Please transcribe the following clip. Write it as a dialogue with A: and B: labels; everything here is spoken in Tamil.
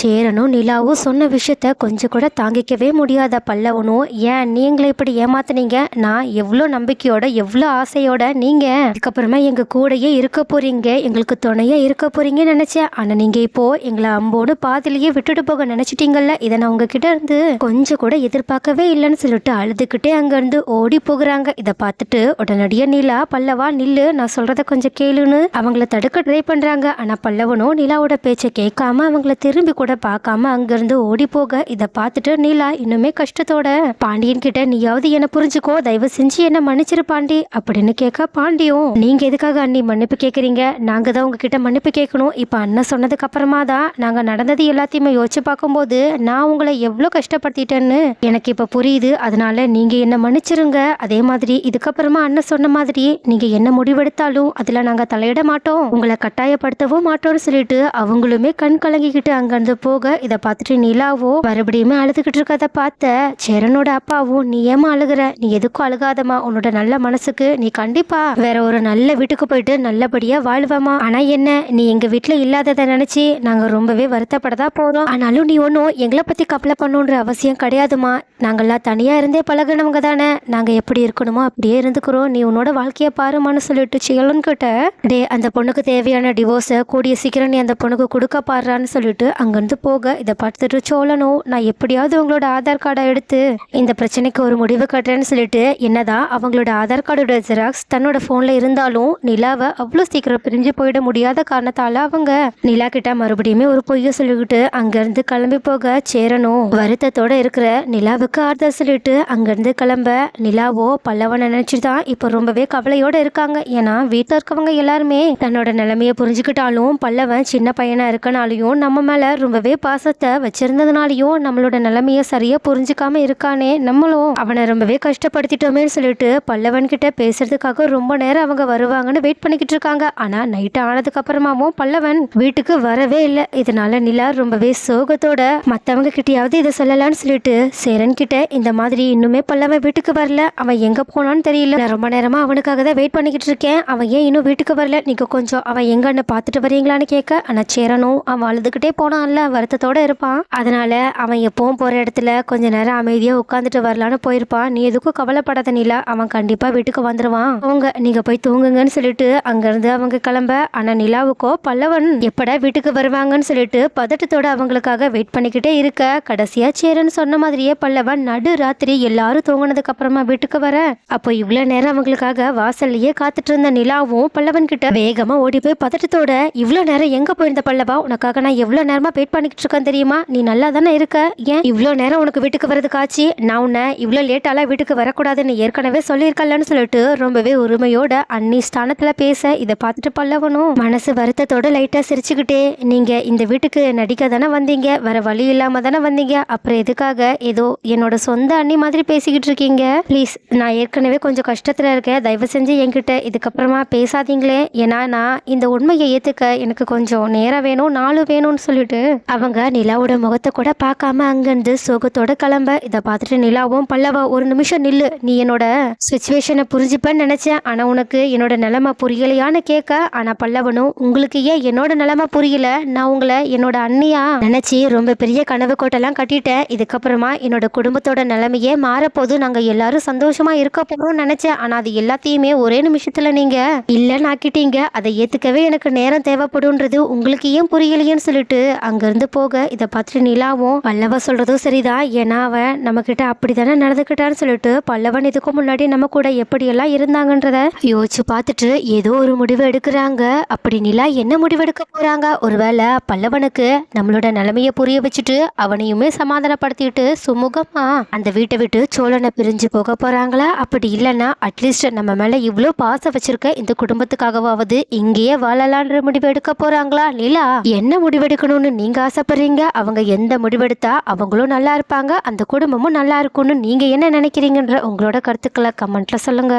A: சேரனும் நிலாவும் சொன்ன விஷயத்த கொஞ்சம் கூட தாங்கிக்கவே முடியாத பல்லவனும் ஏன் நீங்களை இப்படி ஏமாத்துனீங்க? நான் எவ்வளோ நம்பிக்கையோட எவ்வளோ ஆசையோட நீங்க அதுக்கப்புறமா எங்க கூடையே இருக்க போறீங்க? எங்களுக்கு துணையா இருக்க போறீங்கன்னு நினைச்சேன். ஆனா நீங்க இப்போ எங்களை அம்போடு பாதிலேயே விட்டுட்டு போக நினைச்சிட்டீங்கல்ல? இதை நான் உங்ககிட்ட இருந்து கொஞ்சம் கூட எதிர்பார்க்கவே இல்லைன்னு சொல்லிட்டு அழுதுகிட்டே அங்க இருந்து ஓடி போகிறாங்க. இதை பார்த்துட்டு உடனடியே நிலா பல்லவா நில்லு நான் சொல்றத கொஞ்சம் கேளுன்னு அவங்கள தடுக்க ட்ரை பண்றாங்க. ஆனா பல்லவனும் நிலாவோட பேச்சை கேட்காம அவங்கள திரும்பி கூட பார்க்காம அங்கிருந்து ஓடி போக இதை பார்த்துட்டு நீலா இன்னுமே கஷ்டத்தோட. பாண்டியன் கிட்ட நீயாவது என்ன புரிஞ்சுக்கோ. தயவு செஞ்சு என்ன மன்னிச்சிரு பாண்டி அப்படின்னு கேட்க பாண்டியும் நீங்க எதுக்காக அண்ணி மன்னிப்பு கேக்குறீங்க நாங்க தான் உங்ககிட்ட மன்னிப்பு கேட்கணும். இப்ப அண்ணன் சொன்னதுக்கு அப்புறமா தான் நாங்க நடந்தது எல்லாத்தையுமே யோசிச்சு பார்க்கும்போது நான் உங்களை எவ்வளவு கஷ்டப்படுத்திட்டேன்னு எனக்கு இப்ப புரியுது. அதனால நீங்க என்ன மன்னிச்சிருங்க. அதே மாதிரி இதுக்கப்புறமா அண்ணன் சொன்ன மாதிரி நீங்க என்ன முடிவெடுத்தாலும் அதுல நாங்க தலையிட மாட்டோம். உங்களை கட்டாயப்படுத்தவும் மாட்டோம்னு சொல்லிட்டு அவங்களுமே கண் கலங்கிக்கிட்டு அங்கிருந்து போக இதை பார்த்துட்டு நிலாவோ மறுபடியுமே அழுதுகிட்டு இருக்கதை பார்த்த சேரனோட அப்பாவும் நீ ஏமா அழுகுற? நீ எதுக்கும் அழுகாதம்மா. உன்னோட நல்ல மனசுக்கு நீ கண்டிப்பா வேற ஒரு நல்ல வீட்டுக்கு போயிட்டு நல்லபடியா வாழ்வமா ஆனா என்ன நீ எங்க வீட்டுல இல்லாததை நினைச்சு நாங்க ரொம்பவே வருத்தப்படதா போறோம். ஆனாலும் நீ ஒன்றும் எங்களை பத்தி கப்பலை பண்ணுன்ற அவசியம் கிடையாதுமா நாங்கெல்லாம் தனியா இருந்தே பழகினவங்க தானே. நாங்க எப்படி இருக்கணுமோ அப்படியே இருந்துக்கிறோம். நீ உன்னோட வாழ்க்கைய பாருமான்னு சொல்லிட்டு சேலன் கிட்ட டே அந்த பொண்ணுக்கு தேவையான டிவோர்ஸை கூடிய சீக்கிரம் நீ அந்த பொண்ணுக்கு கொடுக்க பாடுறான்னு சொல்லிட்டு வந்து போக இதை பார்த்துட்டு சோழனும் நான் எப்படியாவது உங்களோட ஆதார் கார்டை எடுத்து இந்த பிரச்சனைக்கு ஒரு முடிவு கட்டுறேன்னு சொல்லிட்டு என்னதான் அவங்களோட ஆதார் கார்டோட ஜெராக்ஸ் தன்னோட ஃபோனில் இருந்தாலும் நிலாவை அவ்வளோ சீக்கிரம் பிரிஞ்சு போயிட முடியாத காரணத்தால் அவங்க நிலா கிட்ட மறுபடியுமே ஒரு பொய்ய சொல்லிக்கிட்டு அங்கேருந்து கிளம்பி போக சேரணும் வருத்தத்தோட இருக்கிற நிலாவுக்கு ஆறுதல் சொல்லிட்டு அங்கேருந்து கிளம்ப நிலாவோ பல்லவன் நினைச்சு தான் இப்போ ரொம்பவே கவலையோட இருக்காங்க. ஏன்னா வீட்டில் இருக்கவங்க எல்லாருமே தன்னோட நிலைமையை புரிஞ்சுக்கிட்டாலும் பல்லவன் சின்ன பையனாக இருக்கனாலையும் நம்ம மேலே ரொம்ப ரொம்பவே பாசத்தை வச்சிருந்ததுனாலையும் நம்மளோட நிலைமைய சரியா புரிஞ்சுக்காம இருக்கானே நம்மளும். அவனை ரொம்பவே கஷ்டப்படுத்திட்டோமேன்னு சொல்லிட்டு பல்லவன் கிட்ட பேசுறதுக்காக ரொம்ப நேரம் அவங்க வருவாங்கன்னு வெயிட் பண்ணிக்கிட்டு இருக்காங்க. ஆனா நைட் ஆனதுக்கு அப்புறமாவும் பல்லவன் வீட்டுக்கு வரவே இல்லை. இதனால நிலா ரொம்பவே சோகத்தோட மத்தவங்க கிட்டயாவது இதை சொல்லலாம்னு சொல்லிட்டு சேரன் கிட்ட இந்த மாதிரி இன்னுமே பல்லவன் வீட்டுக்கு வரல. அவன் எங்க போனான்னு தெரியல. நான் ரொம்ப நேரமா அவனுக்காக தான் வெயிட் பண்ணிக்கிட்டு இருக்கேன். அவன் ஏன் இன்னும் வீட்டுக்கு வரல? நீங்க கொஞ்சம் அவன் எங்கன்னு பார்த்துட்டு வரீங்களான்னு கேட்க ஆனா சேரனும் அவன் அழுதுகிட்டே போனான்ல. வருத்தத்தோட இருப்பான். அதனால அவன் எப்பவும் போற இடத்துல கொஞ்ச நேரம் அமைதியா உட்காந்துட்டு வரலான்னு போயிருப்பான். நீ எதுக்கும் கவலைப்படாத நிலா. அவன் கண்டிப்பா வீட்டுக்கு வந்துருவான். அவங்க நீங்க போய் தூங்குங்கன்னு சொல்லிட்டு அங்கிருந்து அவங்க கிளம்ப. ஆனா நிலாவுக்கோ பல்லவன் எப்படா வீட்டுக்கு வருவாங்கன்னு சொல்லிட்டு பதட்டத்தோட அவங்களுக்காக வெயிட் பண்ணிக்கிட்டே இருக்க. கடைசியா சேரன் சொன்ன மாதிரியே பல்லவன் நடு ராத்திரி எல்லாரும் தூங்கினதுக்கு அப்புறமா வீட்டுக்கு வர. அப்போ இவ்வளவு நேரம் அவங்களுக்காக வாசல்லையே காத்துட்டு இருந்த நிலாவும் பல்லவன் கிட்ட வேகமா ஓடி போய் பதட்டத்தோட இவ்வளவு நேரம் எங்க போயிருந்த பல்லவா? உனக்காக நான் எவ்வளவு நேரமா வெயிட் பண்ணிக்கிட்டு இருக்கேன் தெரியுமா? நீ நல்லா தானே இருக்க? ஏன் இவ்வளோ நேரம் உனக்கு வீட்டுக்கு வரதுக்கு ஆச்சு நான் உன்னை இவ்வளோ லேட்டாலாம் வீட்டுக்கு வரக்கூடாதுன்னு ஏற்கனவே சொல்லியிருக்கலன்னு சொல்லிட்டு ரொம்பவே உரிமையோட அன்னி ஸ்தானத்தில் பேச இதை பார்த்துட்டு பல்லவனும் மனசு வருத்தத்தோட லைட்டாக சிரிச்சுக்கிட்டே நீங்கள் இந்த வீட்டுக்கு நடிக்க தானே வந்தீங்க? வர வழி இல்லாமல் தானே வந்தீங்க? அப்புறம் எதுக்காக ஏதோ என்னோட சொந்த அண்ணி மாதிரி பேசிக்கிட்டு இருக்கீங்க? ப்ளீஸ் நான் ஏற்கனவே கொஞ்சம் கஷ்டத்தில் இருக்கேன். தயவு செஞ்சு என்கிட்ட இதுக்கப்புறமா பேசாதீங்களே. ஏன்னா நான் இந்த உண்மையை ஏற்றுக்க எனக்கு கொஞ்சம் நேரம் வேணும் நாலு வேணும்னு சொல்லிட்டு. அவங்க நிலாவோட முகத்தை கூட பார்க்காம அங்கிருந்து சோகத்தோட கிளம்ப. இதை பார்த்துட்டு நிலாவும் பல்லவா ஒரு நிமிஷம் நில்லு. நீ என்னோட சுச்சுவேஷனை புரிஞ்சுப்பேன்னு நினைச்சேன். ஆனா உனக்கு என்னோட நிலைமை புரியலையான்னு கேட்க ஆனா பல்லவனும் உங்களுக்கு ஏன் என்னோட நிலைமை புரியல? நான் உங்களை என்னோட அண்ணியா? நினச்சி ரொம்ப பெரிய கனவு கோட்டெல்லாம் கட்டிட்டேன். இதுக்கப்புறமா என்னோட குடும்பத்தோட நிலைமையே மாறப்போது நாங்க எல்லாரும் சந்தோஷமா இருக்க போறோம்னு நினைச்சேன். ஆனா அது எல்லாத்தையுமே ஒரே நிமிஷத்துல நீங்க இல்லைன்னு ஆக்கிட்டீங்க. அதை ஏத்துக்கவே எனக்கு நேரம் தேவைப்படும்ன்றது உங்களுக்கு ஏன் புரியலையேன்னு சொல்லிட்டு அங்கேருந்து போக இதை பார்த்துட்டு நிலாவும் பல்லவ சொல்கிறதும் சரிதான். ஏன்னா அவன் நம்ம கிட்ட அப்படித்தானே நடந்துக்கிட்டான்னு சொல்லிட்டு பல்லவன் இதுக்கு முன்னாடி நம்ம கூட எப்படியெல்லாம் இருந்தாங்கன்றத யோசிச்சு பார்த்துட்டு ஏதோ ஒரு முடிவு எடுக்கிறாங்க. அப்படி நிலா என்ன முடிவு எடுக்க போகிறாங்க ஒருவேளை பல்லவனுக்கு நம்மளோட நிலைமையை புரிய வச்சுட்டு அவனையுமே சமாதானப்படுத்திட்டு சுமூகமா அந்த வீட்டை விட்டு சோழனை பிரிஞ்சு போக போகிறாங்களா அப்படி இல்லைன்னா அட்லீஸ்ட் நம்ம மேலே இவ்வளோ பாசம் வச்சிருக்க இந்த குடும்பத்துக்காகவாவது இங்கேயே வாழலான்ற முடிவு எடுக்க போகிறாங்களா நிலா என்ன முடிவெடுக்கணும்னு நீங்க ஆசைப்படுறீங்க அவங்க எந்த முடிவெடுத்தா அவங்களும் நல்லா இருப்பாங்க அந்த குடும்பமும் நல்லா இருக்கும்னு நீங்க என்ன நினைக்கிறீங்கன்ற உங்களோட கருத்துக்களை கமெண்ட்ல சொல்லுங்க.